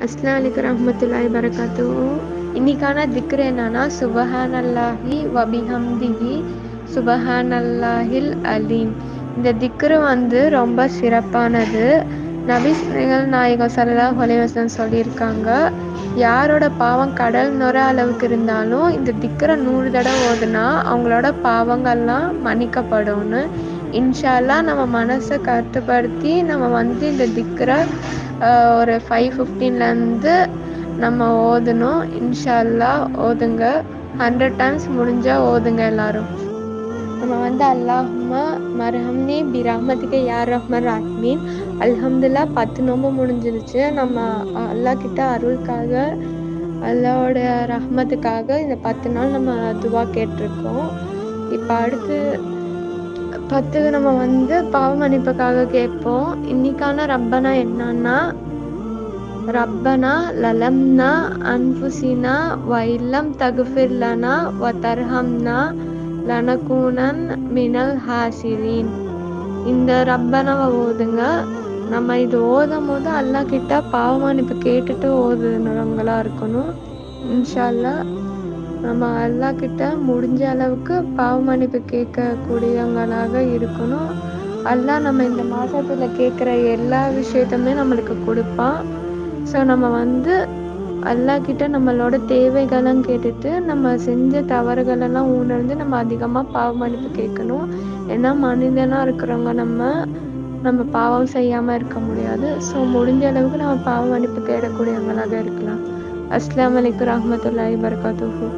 அஸ்லாம் அலிக் ரஹமத்துல்லாய் வரகாத்து இன்னைக்கான திக்ரு என்னன்னா சுபஹானல்லாஹி வபிஹம்திஹி சுபஹானல்லாஹில் அலீம். இந்த திக்ரு வந்து ரொம்ப சிறப்பானது. நபிஸ் நாயகம் சல்லா அலைவசன் சொல்லியிருக்காங்க யாரோட பாவம் கடல் நுர அளவுக்கு இருந்தாலும் இந்த திக்கரை நூறு தடவை ஓதுனா அவங்களோட பாவங்கள்லாம் மன்னிக்கப்படும்னு. இன்ஷால்லாம் நம்ம மனசை கட்டுப்படுத்தி நம்ம வந்து இந்த திக்கரை ஒரு ஃபைவ் ஃபிஃப்டீன்லேருந்து நம்ம ஓதணும். இன்ஷால்லா ஓதுங்க. ஹண்ட்ரட் டைம்ஸ் முடிஞ்சால் ஓதுங்க எல்லாரும். நம்ம வந்து அல்லாஹ்மா மரஹம்னி பிரஹ்மத்துக்கு யார் ரஹ்மர் ராஹ்மீன் அல்ஹம்துல்லா பத்து நோம்பு முடிஞ்சிருச்சு. நம்ம அல்லா கிட்ட அருளுக்காக அல்லாவோட ரஹ்மத்துக்காக இந்த பத்து நாள் நம்ம துவா கேட்டிருக்கோம். இப்போ அடுத்து பத்துக்கு நம்ம வந்து பாவ மன்னிப்புக்காக கேட்போம். இன்னைக்கான ரப்பனா என்னன்னா ரப்பனா லலம்னா அன்புசினா வைலம் தகுஃபிர்லனா வதர்ஹம்னா லனகூனன் மினல் ஹாசிரின் இந்த ரப்பனவை ஓதுங்க. நம்ம இது ஓதும் போது அல்லா கிட்ட பாவ மன்னிப்பு கேட்டுட்டு ஓதுனவங்களா இருக்கணும். இன்ஷால்லா நம்ம அல்லா கிட்ட முடிஞ்ச அளவுக்கு பாவ மன்னிப்பு கேட்கக்கூடியவங்களாக இருக்கணும். அல்லா நம்ம இந்த மாதத்தில் கேட்குற எல்லா விஷயத்தையுமே நம்மளுக்கு கொடுப்பான். ஸோ நம்ம வந்து அல்லா கிட்ட நம்மளோட தேவைகளும் கேட்டுட்டு நம்ம செஞ்ச தவறுகளெல்லாம் உணர்ந்து நம்ம அதிகமாக பாவ மன்னிப்பு கேட்கணும். ஏன்னா மனிதனாக இருக்கிறவங்க நம்ம நம்ம பாவம் செய்யாமல் இருக்க முடியாது. ஸோ முடிஞ்ச அளவுக்கு நம்ம பாவ மன்னிப்பு தேடக்கூடியவங்களாக இருக்கலாம். அஸ்லாம் வலைக்கம் ரஹமத்துல்லாஹி வரகாத்துஹூ